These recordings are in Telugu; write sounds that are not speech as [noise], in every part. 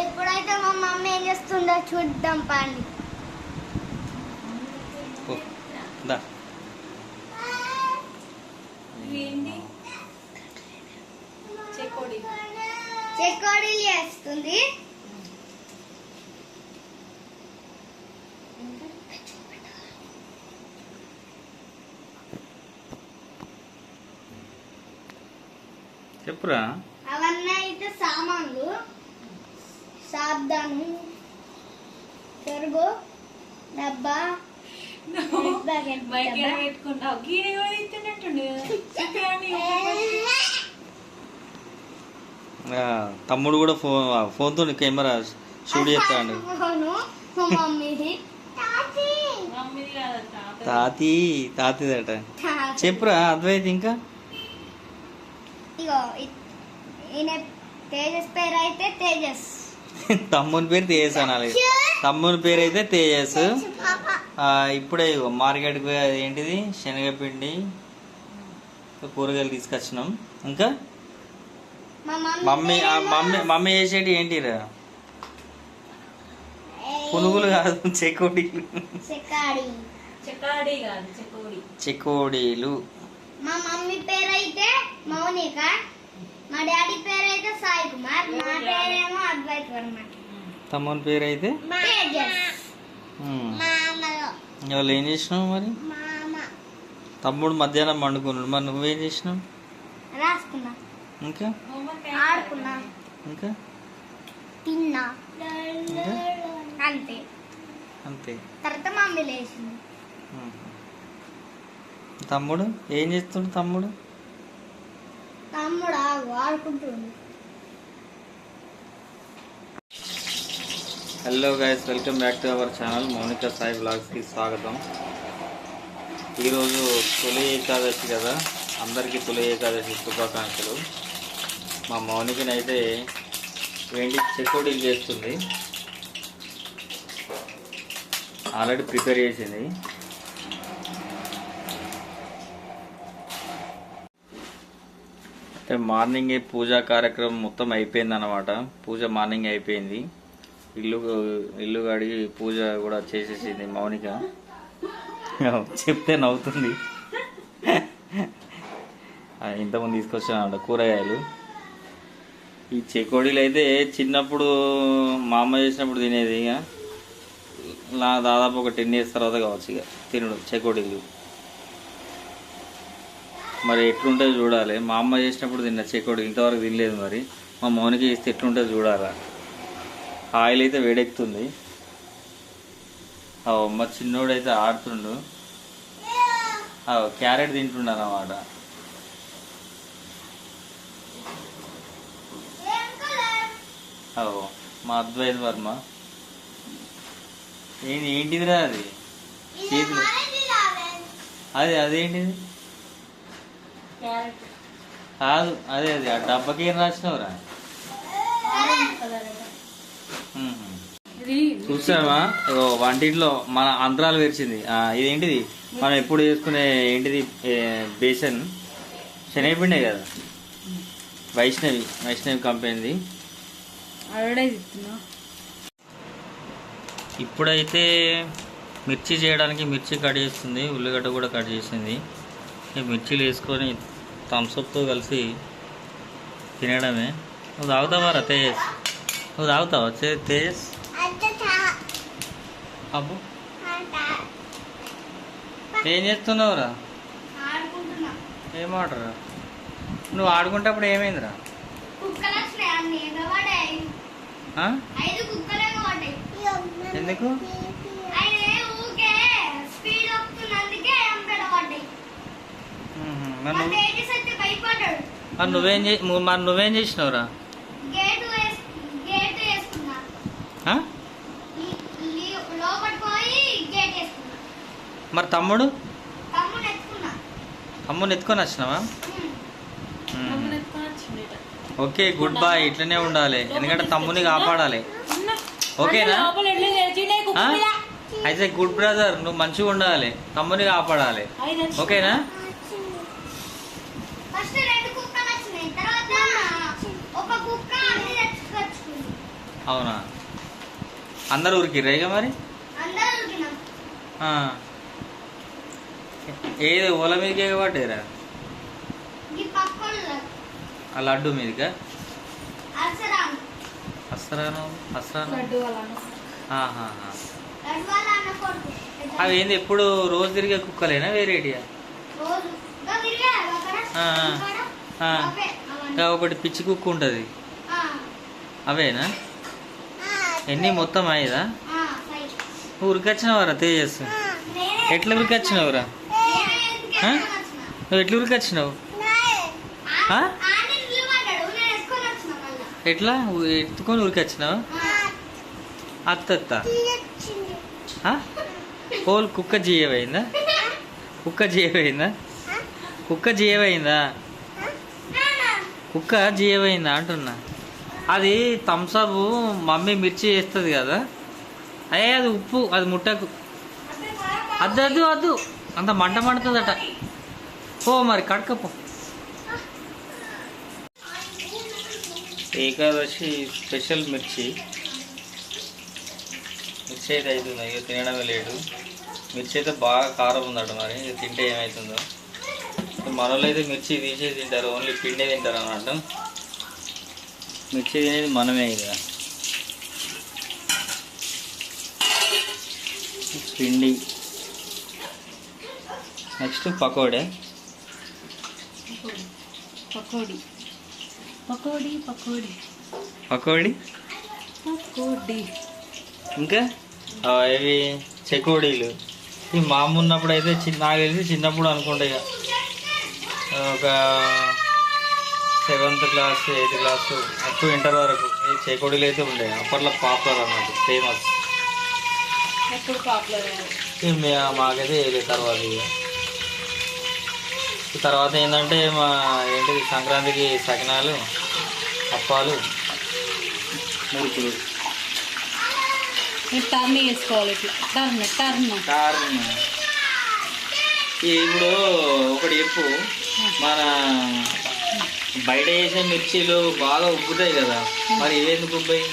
ఎప్పుడైతే మా మమ్మీ ఏం చేస్తుందో చూద్దాం పండి. ఓ, దా. ఏంటి? చెకోడి. చెకోడీలు చేస్తుంది. చెప్పురా. సాబ్దాను పెరుగు డబ్బా. పెట్టుకుంటావు. కూడా ఇస్తున్నట్టుండు తమ్ముడు కూడా ఫోన్ ఫోన్తో కెమెరా షూట్ చేస్తాడు. తాతి. తాతిదట. తాతి. చెప్పురా అద్వైత్ ఇంకా? ఇగో ఈయన తేజస్ పేరు అయితే తేజస్. [laughs] తమ్ముని పేరు తేజస్ అనాలి. తమ్ముని పేరు అయితే తేజస్. ఆ, ఇప్పుడే ఇగో మార్కెట్కి పోయి అది ఏంటిది? శనగపిండి కూరగాయలు తీసుకొచ్చినాం. ఇంకా? మా మమ్మీ మమ్మీ మమ్మీ చేసేటి ఏంటిరా? పునుగులు కాదు చెకోడీలు. చెక్కాడి. చెకాడి కాదు చెకోడి. చెకోడీలు. మా మమ్మీ పేరు అయితే మౌనిక. మా డాడీ పేరు అయితే సాయి కుమార్. మా పేరేమో అద్వైత్ వర్మ. తమ్ముని పేరు అయితే ఇవాళ ఏం చేసినావు మరి? మామ. తమ్ముడు మధ్యాహ్నం పండుకున్నాడు. మరి నువ్వేం చేసినావు? రాసుకున్నా. ఇంకా? ఆడుకున్నా. ఇంకా? తిన్నా. అంతే. అంతే. తర్వాత మమ్మీ లేచింది. తమ్ముడు? ఏం చేస్తుండు తమ్ముడు? తమ్ముడు ఆడుకుంటుంది hello guys welcome back to our channel Mounika Sai బ్లాగ్స్కి స్వాగతం. ఈరోజు తొలి ఏకాదశి కదా అందరికీ తొలి ఏకాదశి శుభాకాంక్షలు. మా మౌనికని అయితే వెండి చెకోడీలు చేస్తుంది. ఆల్రెడీ ప్రిపేర్ చేసింది. అంటే మార్నింగ్ పూజా కార్యక్రమం మొత్తం అయిపోయింది అనమాట పూజ మార్నింగ్ అయిపోయింది. ఇల్లు ఇల్లు కడిగి పూజ కూడా చేసేసింది మౌనిక. చెప్తే నవ్వుతుంది. ఇంతకుముందు తీసుకొచ్చాను కూరగాయలు. ఈ చెకోడీలు అయితే చిన్నప్పుడు మా అమ్మ చేసినప్పుడు తినేది ఇక. నా దాదాపు ఒక టెన్ ఇయర్స్ తర్వాత కావచ్చు ఇక. తినడం చెకోడీలు. మరి ఎట్లుంటుందో చూడాలి. మా అమ్మ చేసినప్పుడు తిన్న చెకోడీలు ఇంతవరకు తినలేదు మరి. మా మౌనిక చేస్తే ఎట్లుంటుందో చూడాలా. ఆయిల్ అయితే వేడెక్కుతుంది మా చిన్నోడు అయితే ఆడుతుండు క్యారెట్ తింటుండు అన్నమాట ఓ మా అద్వైత్ వర్మ. ఏంటి ఏంటిదిరా అది? చేతులు అది అదేంటిది? కాదు అదే అది ఆ డబ్బకి ఏం రాసినావురా? చూసావా? వంటింట్లో మన అంతరాలు పెరిచింది ఇదేంటిది? మనం ఎప్పుడు చేసుకునే ఏంటిది? బేసన్. శనగపిండే కదా? వైష్ణవి వైష్ణవి కంపెనీది. ఇప్పుడైతే మిర్చి చేయడానికి మిర్చి కట్ చేస్తుంది. ఉల్లిగడ్డ కూడా కట్ చేసింది. మిర్చిలు వేసుకొని థమ్స్అప్తో కలిసి తినడమే. నువ్వు తాగుతావా తేజస్? నువ్వు తాగుతావా? చే- తేజస్? అబ్బు. ఏం చేస్తున్నావురా ఏం ఆడరా నువ్వు ఆడుకుంటే అప్పుడు ఏమైందిరా కుక్కలు మరి నువ్వు మరి నువ్వేం చే మరి నువ్వేం చేసినావురా? గేటు వేస్ గేటు వేసుకున్నా. ఆ? ఈ- ఈ లోపలికి పోయి గేట్ వేసుకున్నా. మరి తమ్ముడు? తమ్ముని ఎత్తుకొని వచ్చినావా. Okay good boy. ఇట్లనే ఉండాలి. ఎందుకంటే తమ్ముని కాపాడాలి. అన్న, ఓకేనా. అయితే గుడ్ బ్రదర్ నువ్వు మంచిగా ఉండాలి. తమ్ముని కాపాడాలి. ఓకేనా ఫస్ట్ రెండు కుక్కలు వచ్చినాయి తర్వాత ఒక కుక్క అన్ని తెచ్చుకొచ్చుకుంది అవునా? అందరు ఊరికిర్రా ఇక మరి. ఏది ఓల మీదకి పక్కన ఆ లడ్డు మీదకా? అన్న కొడుకు. అవి ఏంది ఎప్పుడు రోజు తిరిగే కుక్కలేనా వేరేటియా? ఒకటి పిచ్చి కుక్క ఉంటుంది. ఆ. అవేనా? ఎన్ని మొత్తం ఫైవ్. ఉరికొచ్చినవరా తేజస్? ఎట్లా ఉరికొచ్చినవురా? నువ్వు ఎట్లా ఉరికొచ్చినావు. ఎట్లా? ఎత్తుకొని ఉరికొచ్చినావు. అత్తత్త? పోల్ కుక్క జీయమైందా కుక్క జీయమైందా కుక్క జీయమైందా కుక్క జీయమైందా అంటున్నా. అది థమ్సప్ మమ్మీ మిర్చి వేస్తుంది కదా. అయ్యే అది ఉప్పు అది ముట్టకు. అద్దు అద్దు అద్దు. అంత మంట మండుతుందట. పో మరి కడకపో ఏకాదశి స్పెషల్ మిర్చి. మిర్చి అయితే అవుతుంది ఇక తినడమే లేడు మిర్చి అయితే బాగా కారం ఉందట మరి. ఇక తింటే ఏమవుతుందో మన వాళ్ళు అయితే మిర్చి తీసేసి తింటారు. ఓన్లీ పిండే తింటారు అన్నట్టు. మిర్చి తినేది మనమే ఇక. పిండి. నెక్స్ట్ పకోడే. పకోడి. పకోడి పకోడి. పకోడి? పకోడి. ఇంకా? ఇవి చెకోడీలు. ఈ మామ ఉన్నప్పుడు అయితే చిన్న నాకు తెలిసి చిన్నప్పుడు అనుకుంటా ఇక. ఒక seventh class eighth class up to inter వరకు ఈ చెకోడీలు అయితే ఉండే అప్పట్లో పాపులర్ అన్నట్టు ఫేమస్. పాపులర్ మాకైతే వేయలేదు తర్వాత తర్వాత ఏంటంటే మా ఏంటిది సంక్రాంతికి సకినాలు అప్పాలు. మురుకులు మీరు టర్న్ చేసుకోవాలి ఇట్లా. Turn turn. కారణం ఇప్పుడు ఒకటి చెప్పు. మన బయట వేసే మిర్చీలు బాగా ఉబ్బుతాయి కదా. మరి ఇవేందుకు ఉబ్బాయి?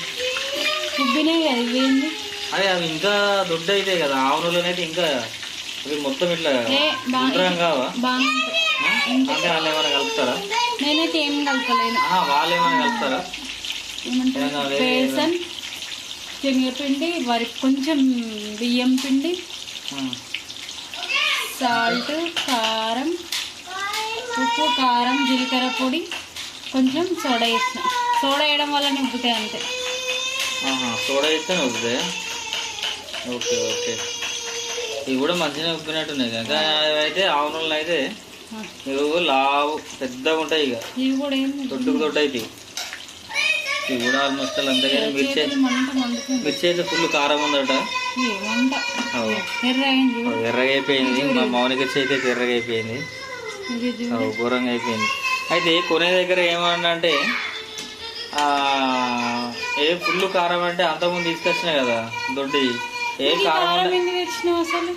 ఉబ్బినే కదా ఇవేంది? అదే అవి ఇంకా దొడ్డు అవుతాయి కదా ఆవులలోనైతే ఇంకా అవి మొత్తం ఇట్లా గుండ్రం కావా? అంటే వాళ్ళు ఏమైనా కలుపుతారా? నేనైతే ఏం కలపలేను. వాళ్ళు ఏమైనా కలుపుతారా? బేసన్ శనగపిండి వరి కొంచెం బియ్యం పిండి. సాల్ట్ కారం ఉప్పు కారం జీలకర్ర పొడి కొంచెం సోడా వేసిన. సోడా వేయడం వల్ల నింపుతాయి అంతే. సోడా ఇస్తే ఉబ్బుతాయా ఓకే ఓకే. ఇవి కూడా మంచిగా ఉబ్బినట్టున్నాయి కదా. అయితే ఆవునూళ్ళు అయితే ఇవి లావు పెద్దగా ఉంటాయి ఇక. ఇవి కూడా దొడ్డుకు దొడ్డు అయితే ఇవి. కూడా ఆల్మోస్ట్ అంతగానే మిర్చి మిర్చి అయితే ఫుల్ కారం ఉందట. ఎర్రగా అయిపోయింది మా మౌనిక చేతి అయితే ఎర్రగా అయిపోయింది ఘోరంగా అయిపోయింది. అయితే కొనే దగ్గర ఏమన్నా అంటే ఏ ఫుల్ కారం అంటే అంతకుముందు తీసుకొచ్చినా కదా దొడ్డి. ఏ కారం అసలు?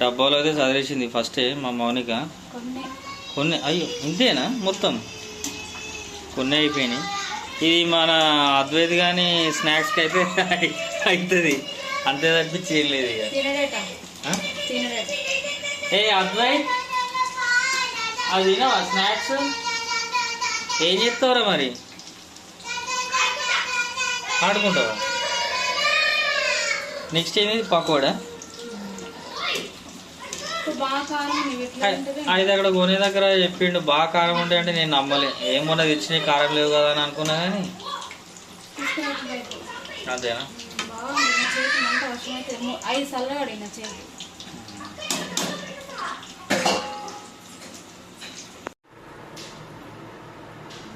డబ్బాలో అయితే చదివేసింది ఫస్టే మా మౌనిక. కొన్ని. అయ్యో ఇంతేనా మొత్తం? కొన్ని అయిపోయినాయి. ఇది మన అద్వైత్ కానీ స్నాక్స్కి అయితే [laughs] అవుతుంది అంతే తప్పించి ఏం లేదు ఇక. ఏ అద్వైత్ అది తినవా స్నాక్స్? ఏం చేస్తావురా మరి? ఆడుకుంటావా? నెక్స్ట్ ఏంది? పకోడా? ఆయన అక్కడ కొనే దగ్గర చెప్పిండు బాగా కారం ఉండే అంటే నేను నమ్మలే. ఏమన్నా తెచ్చినాయి కారం లేవు కదా అని అనుకున్నా కానీ. అంతేనా బాగుంది నా చేతి మంట వర్షమైతే మూ- ఐదు సార్లు పడింది నా చేతి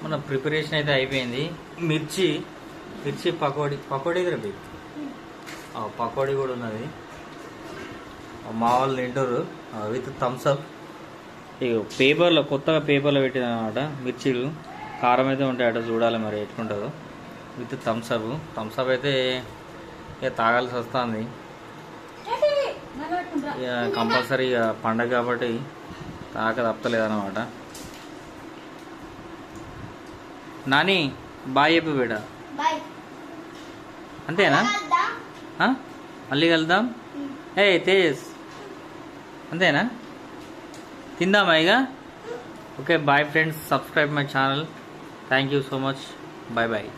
మన ప్రిపరేషన్ అయితే అయిపోయింది. మిర్చి మిర్చి పకోడీ పకోడీ పోయి పకోడీ కూడా ఉన్నది. మా వాళ్ళు తింటారు. విత్ థమ్స్అప్ ఇక పేపర్లో కొత్తగా పేపర్లో పెట్టిన అనమాట మిర్చీలు. కారం అయితే ఉంటాయట చూడాలి మరి ఎట్లుంటుందో. విత్ థమ్స్అప్ థమ్స్అప్ అయితే ఇక తాగాల్సి వస్తుంది. ఇక కంపల్సరీ ఇక పండగ కాబట్టి తాగక తప్పలేదు అనమాట నాని బాయ్ చెప్పు బాయ్. అంతేనా? మళ్ళీ కలుద్దాం. ఏ తేజస్ అంతేనా? తిందామా ఇక? Okay bye friends subscribe my channel. Thank you so much. Bye bye.